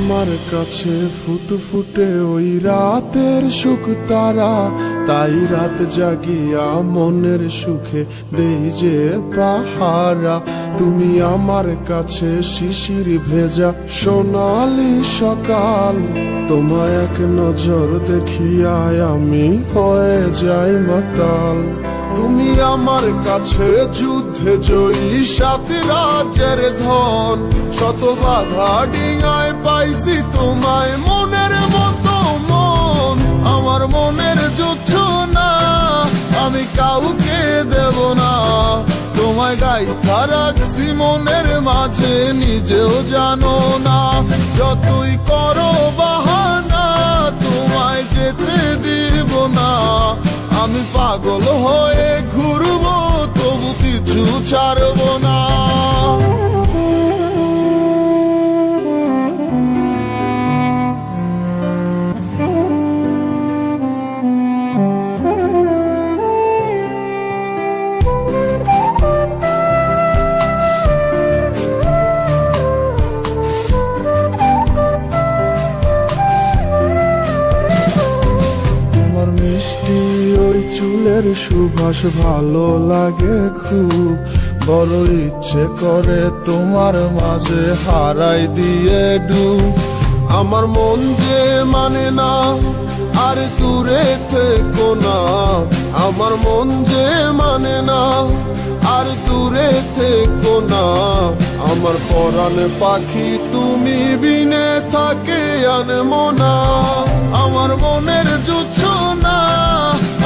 কাছে ফুটফুটে ওই রাতের সুখ তারা, তাই রাত জাগিয়া মনের সুখে দেই যে পাহারা। তুমি আমার কাছে শিশির ভেজা সোনালি সকাল, তোমায় এক নজর দেখিয়ায় আমি হয়ে যাই মাতাল। তুমি আমার কাছে যুদ্ধে জয়ী সাত রাজ্যের ধন। শত বাধা ডিঙায় পাইছি তোমায় মনের মতো মন। আমার মনের যুদ্ধ না, আমি কাউকে দেব না। তোমায় গাইথা রাখছি মনের মাঝে, নিজেও জানো না। যতই করো বাহানা, তোমায় যেতে দিব না। আমি পাগল হয়ে কিছু চুলের সুবাস ভালো লাগে খুব। বড় ইচ্ছে করে তোমার মাঝে হারাই দিয়ে ডু আমার মন যে মানে না, আর দূরে থেকো না। আমার মন যে মানে না, আর দূরে থেকো না। আমার পরাণ পাখি তুমি বিনে থাকে আনমো না। আমার মনের জুচ্ছ না।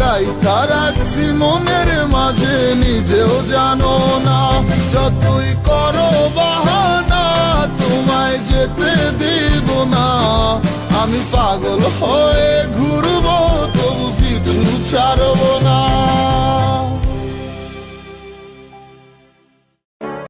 গাইতা রাখছি মনের মাঝে নিজেও জানো না। যতই করো বাহানা, তোমায় যেতে দিব না। আমি পাগল হয়ে ছাড়বো